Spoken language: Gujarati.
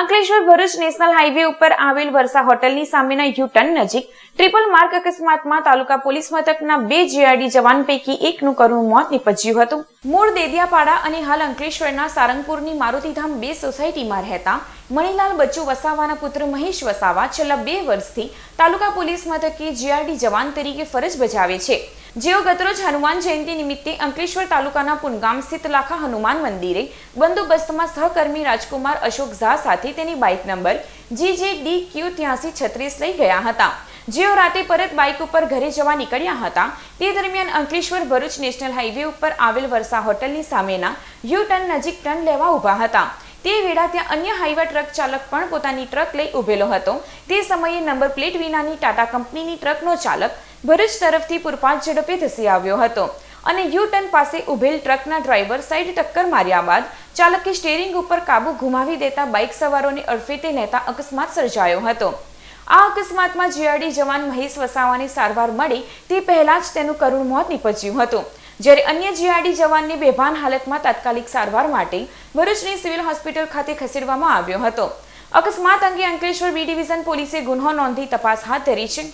અંકલેશ્વર ભરૂચ નેશનલ હાઈવે ઉપર આવેલ વર્ષા હોટલની સામેના યુટર્ન નજીક ટ્રિપલ માર્ક અકસ્માતમાં તાલુકા પોલીસ મથકના બે જીઆરડી જવાન પૈકી એકનું કરુણ મોત નીપજ્યું હતું. મૂળ દેદિયાપાડા અને હાલ અંકલેશ્વરના સારંગપુરની મારુતિધામ બે સોસાયટીમાં રહેતા મણિલાલ બચ્ચુ વસાવાના પુત્ર મહેશ વસાવા છેલ્લા બે વર્ષથી તાલુકા પોલીસ મથકે જીઆરડી જવાન તરીકે ફરજ બજાવે છે. જેઓ ગતરોજ હનુમાન જયંતિ નિમિત્તે અંકલેશ્વર તાલુકાના પુનગામ સ્થિત લાખા હનુમાન મંદિરે બંદોબસ્તમાં સહકર્મી રાજકુમાર અશોક ઝા સાથે તેની bike number GJ D Q ત્યાસી છત્રીસ લઈ ગયા હતા. જેઓ રાતે પરત બાઇક ઉપર ઘરે જવા નીકળ્યા હતા, તે દરમિયાન અંકલેશ્વર ભરૂચ નેશનલ હાઈવે ઉપર આવેલ વર્ષા હોટલની સામેના યુ ટર્ન નજીક ટર્ન લેવા ઊભા હતા. તે વેળા ત્યાં અન્ય હાઈવા ટ્રક ચાલક પણ પોતાની ટ્રક લઈ ઉભેલો હતો. તે સમયે નંબર પ્લેટ વિનાની ટાટા કંપનીની ટ્રકનો ચાલક ભરૂચ તરફથી પૂરપાટ ઝડપે ધસી આવ્યો હતો અને યુ ટર્ન પાસે ઉભેલ ટ્રકના ડ્રાઈવર સાઈડ ટક્કર માર્યા બાદ ચાલકે સ્ટેરિંગ ઉપર કાબુ ગુમાવી દેતા બાઇક સવારોને અડફેટે લેતા અકસ્માત સર્જાયો હતો. આ અકસ્માતમાં જીઆરડી જવાન મહેશ વસાવાની સારવાર મળી તે પહેલા જ તેનું કરુણ મોત નીપજ્યું હતું. જ્યારે અન્ય જીઆરડી જવાનને બેભાન હાલતમાં તાત્કાલિક સારવાર માટે ભરૂચની સિવિલ હોસ્પિટલ ખાતે ખસેડવામાં આવ્યો હતો. અકસ્માત અંગે અંકલેશ્વર બી ડિવિઝન પોલીસે ગુન્હો નોંધી તપાસ હાથ ધરી છે.